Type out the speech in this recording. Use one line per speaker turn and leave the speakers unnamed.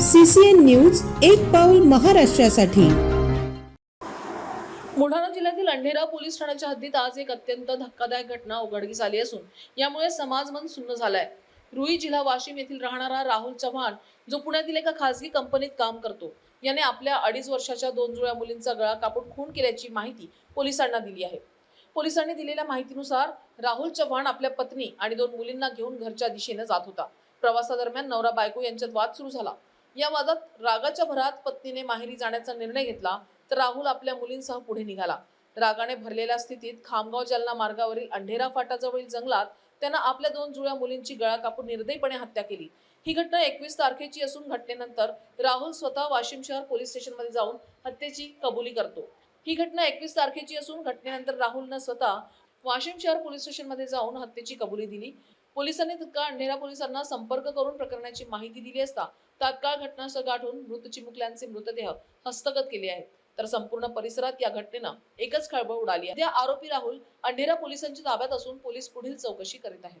CCN news एक पाऊल महाराष्ट्रासाठी.
बुलढाणा जिल्ह्यातील अंढेरा पोलीस ठाण्याच्या हद्दीत आज एक अत्यंत धक्कादायक घटना उघडकीस आली असून यामुळे समाज मन सुन्न झालाय. रुई जिल्हा वाशिम येथील राहणारा राहुल चव्हाण जो पुण्यातील एका खासगी कंपनीत काम करतो याने आपल्या अडीच वर्षाच्या दोन जुळ्या मुलींचा गळा कापून खून केल्याची माहिती पोलिसांना दिली आहे. पोलिसांनी दिलेल्या माहितीनुसार राहुल चव्हाण आपल्या पत्नी आणि दोन मुलींना घेऊन घरच्या दिशेने जात होता. प्रवासादरम्यान नवरा बायको यांच्यात वाद सुरू झाला. या वादात रागाच्या भरात पत्नीने माहेरी जाण्याचा निर्णय घेतला तर राहुल आपल्या मुलींसह पुढे निघाला. रागाने भरलेल्या स्थितीत खामगाव जालना मार्गावरील अंढेरा फाटाजवळील जंगलात त्यांना आपल्या दोन जुळ्या मुलींची गळा कापून निर्दयीपणे हत्या केली. ही घटना एकवीस तारखेची असून घटनेनंतर राहुल स्वतः वाशिम शहर पोलीस स्टेशनमध्ये जाऊन हत्येची कबुली करतो. ही घटना एकवीस तारखेची असून घटनेनंतर राहुलनं स्वतः वाशिम शहर पोलीस स्टेशनमध्ये जाऊन हत्येची कबुली दिली. पोलिसांनी तत्काळ अंधेरा पोलिसांना संपर्क करून प्रकरणाची माहिती दिली असता तात्काळ घटनास्थळ गाठून मृत चिमुकल्यांचे मृतदेह हस्तगत केले आहेत. तर संपूर्ण परिसरात या घटनेनं एकच खळबळ उडाली आहे. त्या आरोपी राहुल अंधेरा पोलिसांच्या ताब्यात असून पोलीस पुढील चौकशी करीत आहेत.